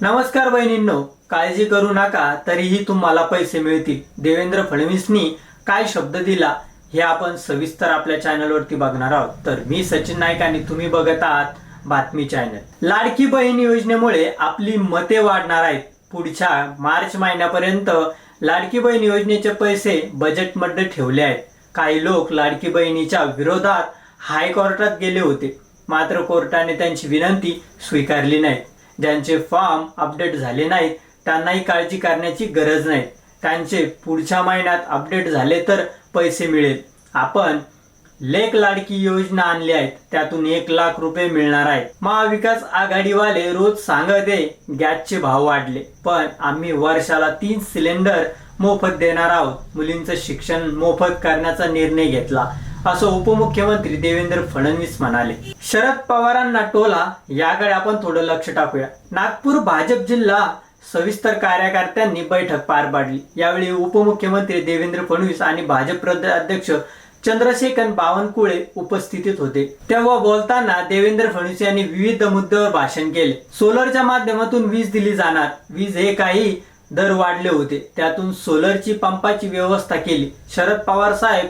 नमस्कार बहिणींनो काळजी करू नका तरीही तुम्हाला पैसे मिळतील. देवेंद्र फडणवीसनी काय शब्द दिला हे आपण सविस्तर आपल्या चॅनलवरती बघणार आहोत. तर मी सचिन नाईक आणि तुम्ही बघत आहात बातमी चॅनल. लाडकी बहीण योजनेमुळे आपली मते वाढणार आहेत. पुढच्या मार्च महिन्यापर्यंत लाडकी बहीण योजनेचे पैसे बजेटमध्ये ठेवले आहेत. काही लोक लाडकी बहिणीच्या विरोधात हायकोर्टात गेले होते. मात्र कोर्टाने त्यांची विनंती स्वीकारली नाही. ज्यांचे फॉर्म अपडेट झाले नाहीत त्यांनाही काळजी करण्याची गरज नाही. त्यांचे पुढच्या महिन्यात अपडेट झाले तर पैसे मिळेल. आपण लेख लाडकी योजना आणली आहेत त्यातून एक लाख रुपये मिळणार आहेत महाविकास आघाडीवाले रोज सांगत आहे गॅसचे भाव वाढले. पण आम्ही वर्षाला तीन सिलेंडर मोफत देणार आहोत. मुलींचं शिक्षण मोफत करण्याचा निर्णय घेतला. असं उपमुख्यमंत्री देवेंद्र फडणवीस म्हणाले. शरद पवारांना टोला याकडे आपण थोडं लक्ष टाकूया. नागपूर भाजप जिल्हा सविस्तर कार्यकर्त्यांनी बैठक पार पाडली. यावेळी उपमुख्यमंत्री देवेंद्र फडणवीस आणि भाजप अध्यक्ष चंद्रशेखर बावनकुळे उपस्थितीत होते. तेव्हा बोलताना देवेंद्र फडणवीस यांनी विविध मुद्द्यावर भाषण केले. सोलरच्या माध्यमातून वीज दिली जाणार. वीज हे काही दर वाढले होते. त्यातून सोलरची पंपाची व्यवस्था केली. शरद पवार साहेब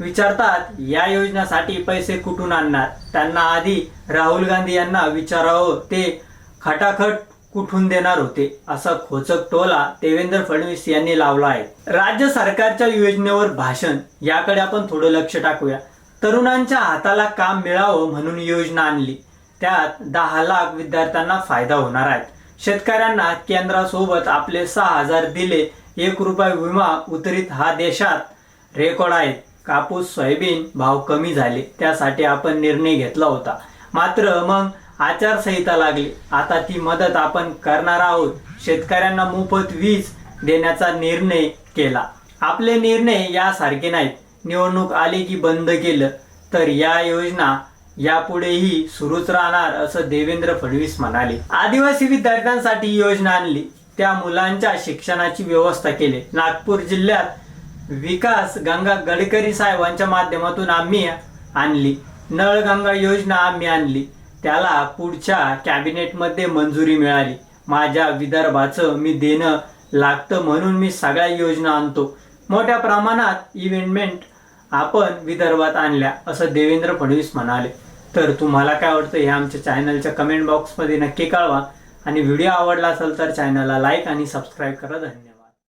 विचारतात या योजनेसाठी पैसे कुठून आणणार? त्यांना आधी राहुल गांधी यांना विचारावं ते खटाखट कुठून देणार होते? असा खोचक टोला देवेंद्र फडणवीस यांनी लावला आहे. राज्य सरकारच्या योजनेवर भाषण याकडे आपण थोडं लक्ष टाकूया. तरुणांच्या हाताला काम मिळावं म्हणून योजना आणली. त्यात दहा लाख विद्यार्थ्यांना फायदा होणार आहे. शेतकऱ्यांना केंद्रासोबत आपले सहा हजार दिले. एक रुपये विमा उतरित हा देशात रेकॉर्ड आहे. कापूस सोयाबीन भाव कमी झाले त्यासाठी आपण निर्णय घेतला होता. मात्र मग आचारसंहिता लागली. आता ती मदत आपण करणार आहोत. शेतकऱ्यांना मोफत वीज देण्याचा निर्णय केला. आपले निर्णय यासारखे नाहीत. निवडणूक आली की बंद केलं. तर या योजना यापुढेही सुरूच राहणार असं देवेंद्र फडणवीस म्हणाले. आदिवासी विद्यार्थ्यांसाठी योजना आणली. त्या मुलांच्या शिक्षणाची व्यवस्था केली. नागपूर जिल्ह्यात विकास गंगा गडकरी साहेबांच्या माध्यमातून आम्ही आणली. नळगंगा योजना आम्ही आणली. त्याला पुढच्या कॅबिनेटमध्ये मंजुरी मिळाली. माझ्या विदर्भाचं मी देणं लागतं म्हणून मी सगळ्या योजना आणतो. मोठ्या प्रमाणात इव्हेंटमेंट आपण विदर्भात आणल्या असं देवेंद्र फडणवीस म्हणाले. तर तुम्हाला काय वाटतं हे आमच्या चॅनलच्या कमेंट बॉक्समध्ये नक्की कळवा. आणि व्हिडिओ आवडला असेल तर चॅनलला लाईक आणि सबस्क्राईब करा. धन्यवाद.